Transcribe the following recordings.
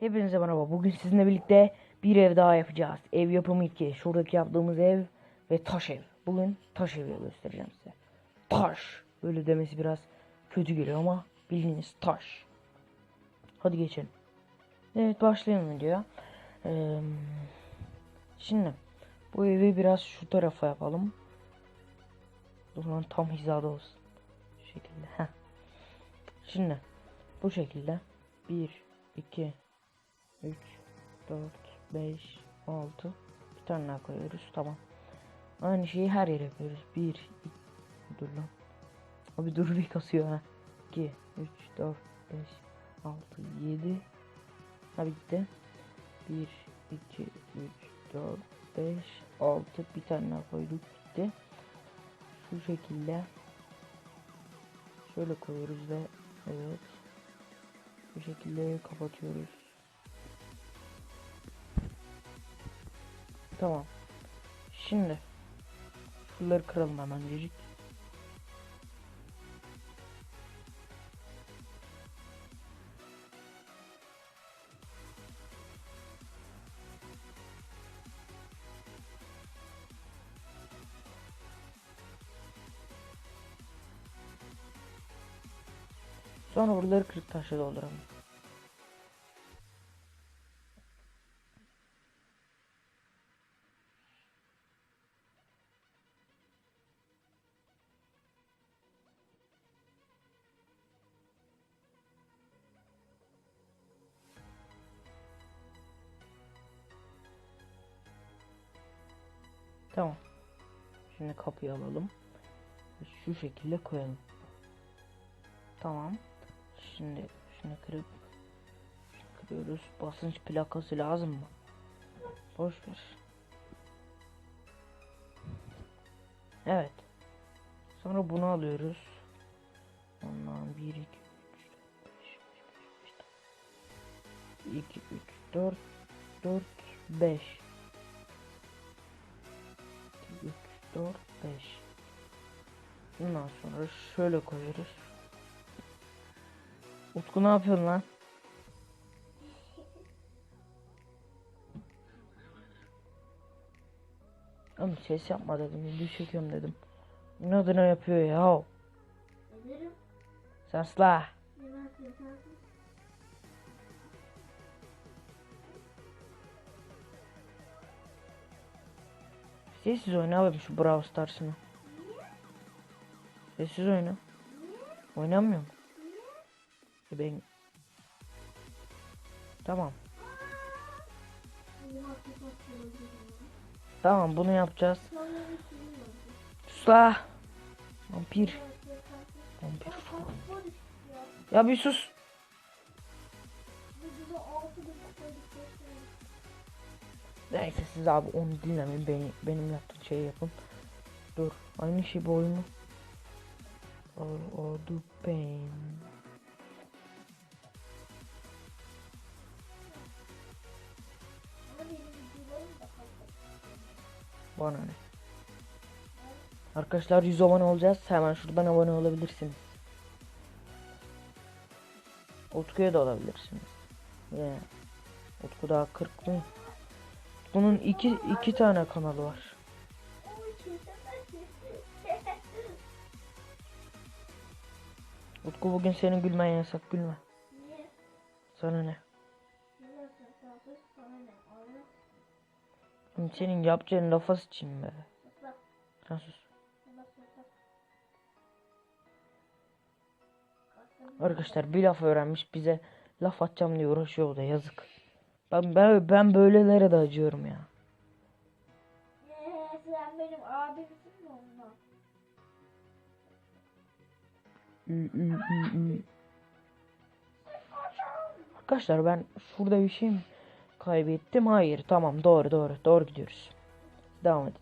Hepinize merhaba. Bugün sizinle birlikte bir ev daha yapacağız. Ev yapımı 2. Şuradaki yaptığımız ev ve taş ev. Bugün taş evi göstereceğim size. Taş. Böyle demesi biraz kötü geliyor ama bildiğiniz taş. Hadi geçelim. Evet başlayalım videoya. Ee, şimdi bu evi biraz şu tarafa yapalım. O zaman tam hizada olsun. Şu şekilde. Heh. Şimdi bu şekilde 1 2 3 4 5 6 bir tane daha koyuyoruz. Tamam. Aynı şeyi her yere yapıyoruz. 1 2 dur lan. Abi dur bir kasıyor ha. 2 3 4 5 6 7 Ha bitti. 1 2 3 4 5 6 bir tane daha koyduk bitti. Şu şekilde şöyle koyuyoruz ve evet bu şekilde kapatıyoruz. Tamam. Şimdi şunları kıralım hemencecik. Sonra buraları kırık taşla dolduralım. Kapıyı alalım. Şu şekilde koyalım. Tamam. Şimdi şunu kırıp şunu kırıyoruz. Basınç plakası lazım mı? Boş ver. Evet. Sonra bunu alıyoruz. Ondan 1 2 3 4 5 2 3 4 4 5 4 5 Bundan sonra şöyle koyuyoruz. Utku ne yapıyorsun lan? Oğlum ses yapma dedim. Video çekiyorum dedim. Ne adına yapıyor ya? Ederim. Sarsla. Yemez Sessiz oyna abi şu Brawl Stars'ını. Sessiz oyna. Oynamıyor mu? E ben... Tamam. Tamam bunu yapacağız. Sonra bir film var. Sus la. Vampir. Vampir. Ya bir sus. Neyse siz abi onu dinlemeyin. Benim, benim yaptığım şeyi yapın. Dur. Aynı şey bu oyunu. Or do pain. Bana ne? Arkadaşlar 100 abone olacağız. Hemen şuradan abone olabilirsiniz. Utku'ya da olabilirsiniz. Yeah. Utku daha 40 mı? Bunun iki, iki tane kanalı var. Utku bugün senin gülmen yasak gülme. Niye? Sana ne? Senin yapacağın lafa sıçayım be. Sen sus. Arkadaşlar bir laf öğrenmiş bize laf atacağım diye uğraşıyor da yazık. Ben, ben, ben böylelere de acıyorum ya. Eee sen benim abimsin mi ü. Arkadaşlar ben şurada bir şey mi kaybettim? Hayır tamam doğru doğru doğru gidiyoruz. Devam edin.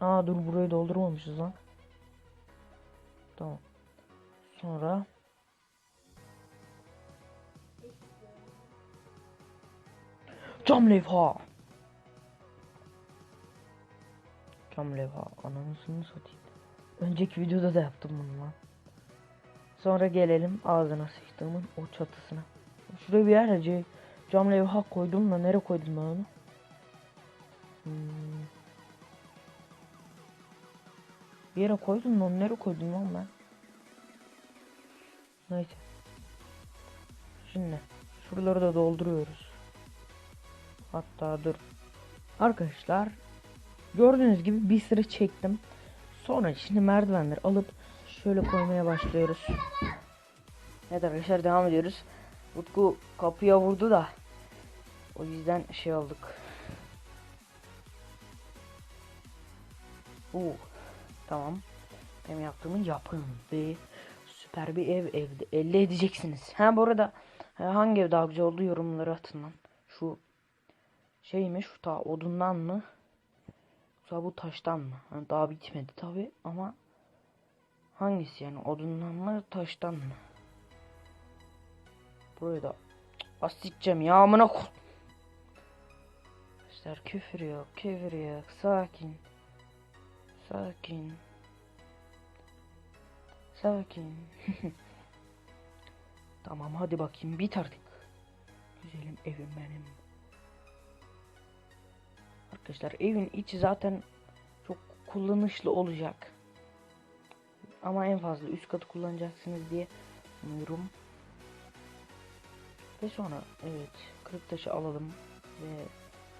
Aa dur burayı doldurmamışız lan. Tamam. Sonra cam levha. Cam levha. Ananısını satayım. Önceki videoda da yaptım bunu lan. Sonra gelelim ağzına sıçtığımın o çatısına. Şuraya bir yerde cam levha koydum da nereye koydum ben onu? Hmm. Bir yere koydum da onu nereye koydum lan ben? Neyse. Şimdi şuraları da dolduruyoruz. Hatta dur. Arkadaşlar gördüğünüz gibi bir sıra çektim. Sonra şimdi merdivenleri alıp şöyle koymaya başlıyoruz. Evet arkadaşlar devam ediyoruz. Utku kapıya vurdu da o yüzden şey olduk. Oo, tamam. Benim yaptığımı yapın ve süper bir ev evde elde edeceksiniz. Ha bu arada e, hangi ev daha güzel oldu yorumları atın lan. Şu şey mi şu ta odundan mı? Yoksa bu taştan mı? Yani daha bitmedi tabi ama hangisi yani odundan mı taştan mı? Burayı da asiteceğim ya amına ko- Arkadaşlar küfür yok küfür yok sakin Sakin Sakin Tamam hadi bakayım bit artık Güzelim evim benim Arkadaşlar evin içi zaten çok kullanışlı olacak. Ama en fazla üst katı kullanacaksınız diye umuyorum. Ve sonra evet kırık taşı alalım ve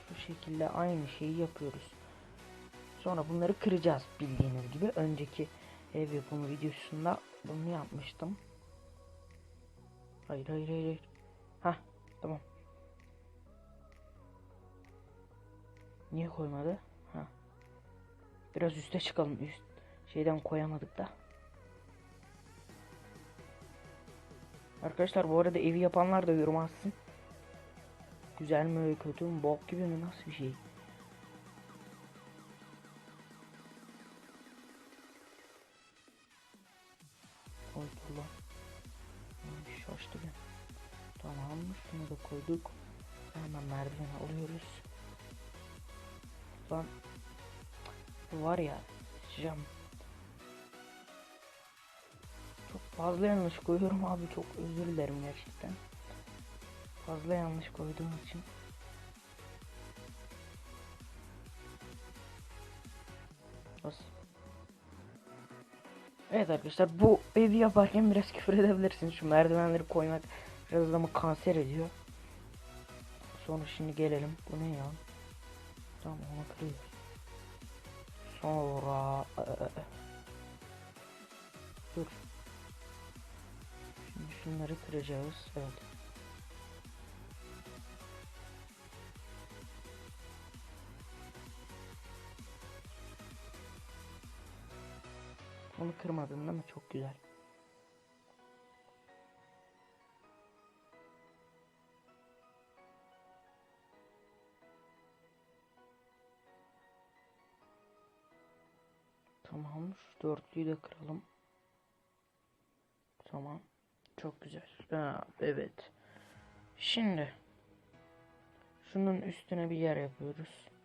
şu şekilde aynı şeyi yapıyoruz. Sonra bunları kıracağız bildiğiniz gibi. Önceki ev yapımı videosunda bunu yapmıştım. Hayır hayır hayır. Hah tamam. Niye koymadı? Ha. Biraz üste çıkalım. Üst şeyden koyamadık da. Arkadaşlar bu arada evi yapanlar da yorum atsın. Güzel mi kötü mü bok gibi mi nasıl bir şey? Şaştı ben. Tamam şunu da koyduk. Hemen merdiveni alıyoruz. Lan var ya sıçacağım. Çok fazla yanlış koyuyorum abi çok özür dilerim gerçekten. Fazla yanlış koyduğum için. Nasıl? Evet arkadaşlar bu evi yaparken biraz küfür edebilirsiniz. Şu merdivenleri koymak biraz adamı kanser ediyor. Sonra şimdi gelelim. Bu ne ya? Tamam onu kırıyoruz. Sonra Ee, dur. Şimdi şunları kıracağız. Evet. Kırmadın değil mi? Çok güzel. Tamam. Şu dörtlüyü de kıralım. Tamam. Çok güzel. Ha, evet. Şimdi şunun üstüne bir yer yapıyoruz.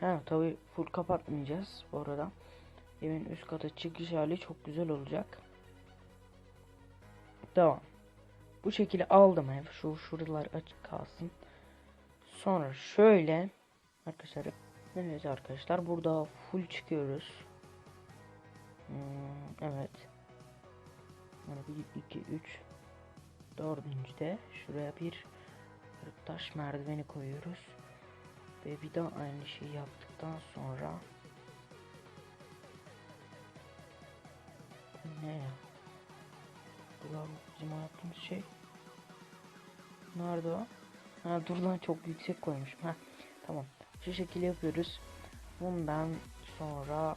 Ha tabi full kapatmayacağız bu arada. Evin üst kata çıkış hali çok güzel olacak. Devam. Bu şekilde aldım ev. Şu şuralar açık kalsın. Sonra şöyle arkadaşlar evet arkadaşlar burada full çıkıyoruz. Hmm, evet. Sonra 1 2 3 dördüncüde şuraya bir taş merdiveni koyuyoruz. Ve bir daha aynı şeyi yaptıktan sonra ne ya? Ulan bizim yaptığımız şey Nerede o? Ha dur lan çok yüksek koymuşum. Ha tamam. Şu şekilde yapıyoruz. Bundan sonra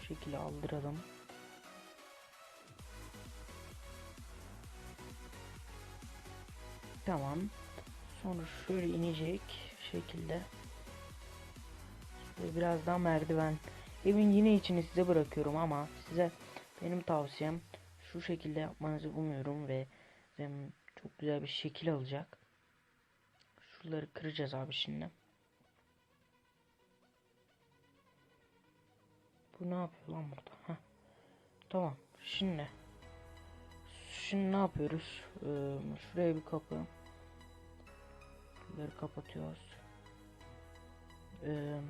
şu şekilde aldıralım. Tamam. Sonra şöyle inecek şekilde. Şöyle biraz daha merdiven Evin yine içini size bırakıyorum ama size benim tavsiyem şu şekilde yapmanızı umuyorum ve çok güzel bir şekil alacak. Şuraları kıracağız abi şimdi. Bu ne yapıyor lan burada? Heh. Tamam. Şimdi. Şimdi ne yapıyoruz? Ee, şuraya bir kapı. Şuraları kapatıyoruz. Ee,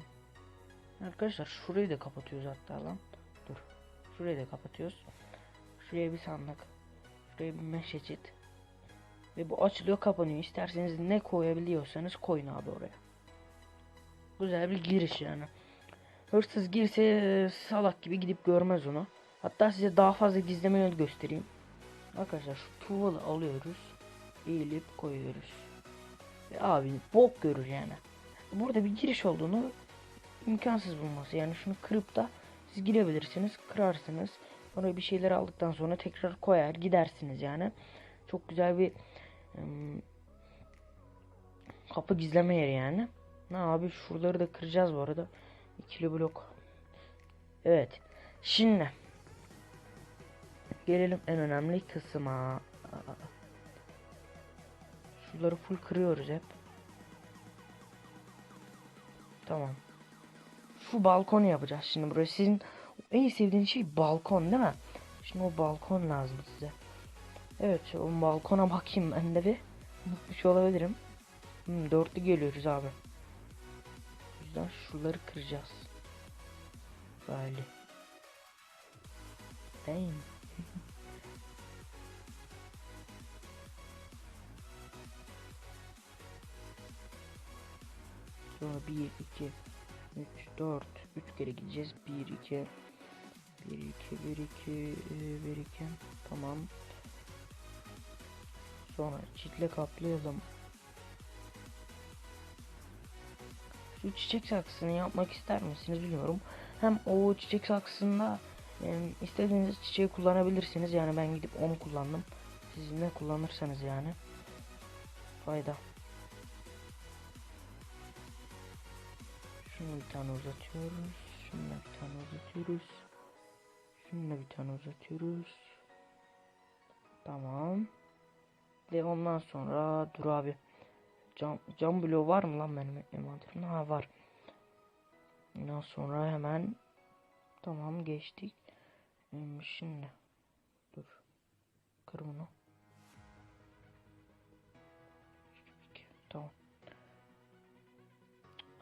arkadaşlar şurayı da kapatıyoruz hatta lan. Dur. Şurayı da kapatıyoruz. Şuraya bir sandık. Şuraya bir meşecit. Ve bu açılıyor kapanıyor. İsterseniz ne koyabiliyorsanız koyun abi oraya. Güzel bir giriş yani. Hırsız girse salak gibi gidip görmez onu. Hatta size daha fazla gizleme yolu göstereyim. Arkadaşlar şu tuvalı alıyoruz. Eğilip koyuyoruz. Abi bok görür yani. Burada bir giriş olduğunu imkansız bulması. Yani şunu kırıp da siz girebilirsiniz. Kırarsınız. Sonra bir şeyler aldıktan sonra tekrar koyar gidersiniz yani. Çok güzel bir ım, kapı gizleme yeri yani. Ne abi şuraları da kıracağız bu arada. İkili blok. Evet. Şimdi gelelim en önemli kısma. Şuraları full kırıyoruz hep. Tamam. Şu balkonu yapacağız şimdi burası. Sizin en sevdiğiniz şey balkon değil mi? Şimdi o balkon lazım size. Evet o balkona bakayım ben de bir. Unutmuş olabilirim. Hmm, dörtlü geliyoruz abi. O yüzden şuraları kıracağız. Böyle. Değil Sonra 1, 2, 3, 4, 3 kere gideceğiz. 1, 2, 1, 2, 1, 2, 1, 2. Tamam. Sonra çitle kaplayalım. Şu çiçek saksısını yapmak ister misiniz bilmiyorum. Hem o çiçek saksısında e, istediğiniz çiçeği kullanabilirsiniz. Yani ben gidip onu kullandım. Siz ne kullanırsanız yani. Fayda. Şunu bir tane uzatıyoruz. Şununla bir tane uzatıyoruz. Şununla bir tane uzatıyoruz. Tamam. Ve ondan sonra dur abi. Cam, cam bloğu var mı lan benim envanterimde? Ha var. Ondan sonra hemen tamam geçtik. Şimdi dur. Kır bunu.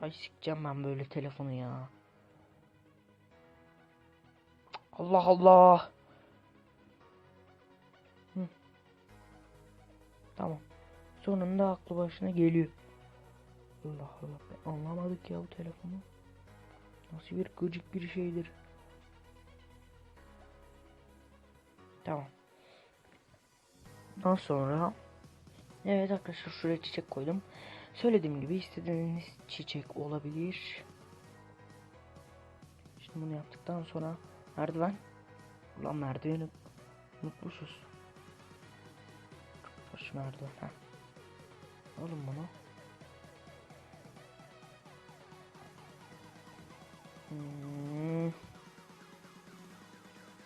Ay sikeceğim ben böyle telefonu ya. Allah Allah. Hı. Tamam. Sonunda aklı başına geliyor. Allah Allah. Ben anlamadık ya bu telefonu. Nasıl bir gıcık bir şeydir. Tamam. Daha sonra Evet arkadaşlar şuraya çiçek koydum. Söylediğim gibi istediğiniz çiçek olabilir. Şimdi bunu yaptıktan sonra merdiven. Ulan merdiveni unutmuşuz. Boş merdiven. Heh. Alın bunu. Hmm.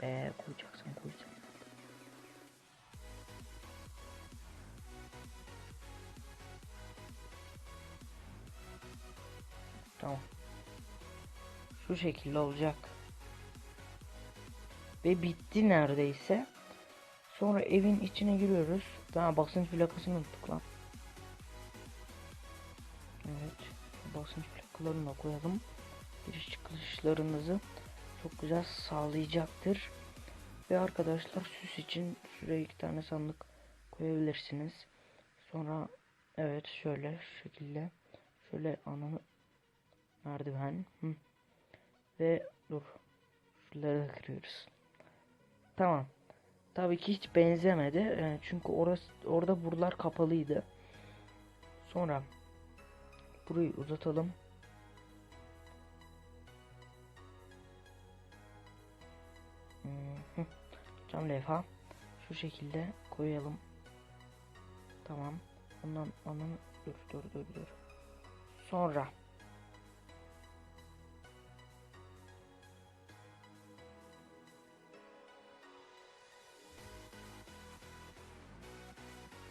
Ee, koyacaksın koyacaksın. Şu şekilde olacak. Ve bitti neredeyse. Sonra evin içine giriyoruz. Daha basınç plakasını unuttuk lan. Evet. Basınç plakalarını da koyalım. Giriş çıkışlarınızı çok güzel sağlayacaktır. Ve arkadaşlar süs için şuraya iki tane sandık koyabilirsiniz. Sonra evet şöyle şekilde şöyle ananı merdiven Hı. Ve dur şunları da kırıyoruz. Tamam. Tabii ki hiç benzemedi. Ee, çünkü orası orada buralar kapalıydı. Sonra burayı uzatalım. Hmm. Cam levha şu şekilde koyalım. Tamam. Ondan onun dur dur dur dur. Sonra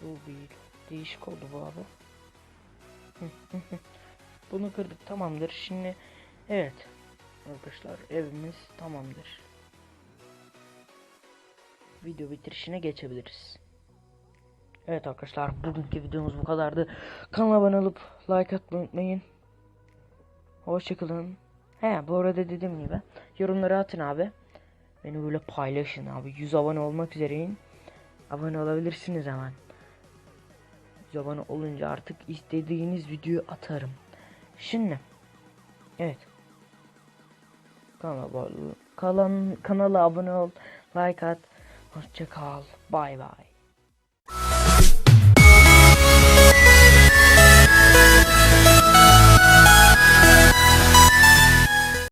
Bu bir değişik oldu bu abi. Bunu kırdık tamamdır. Şimdi evet arkadaşlar evimiz tamamdır. Video bitirişine geçebiliriz. Evet arkadaşlar bugünkü videomuz bu kadardı. Kanala abone olup like atmayı unutmayın. Hoşçakalın. He bu arada dediğim gibi yorumlara atın abi. Beni böyle paylaşın abi. 100 abone olmak üzereyim. Abone olabilirsiniz hemen. 100 abone olunca artık istediğiniz videoyu atarım. Şimdi evet. Kanala abone kalan kanala abone ol, like at. Hoşça kal. Bay bay.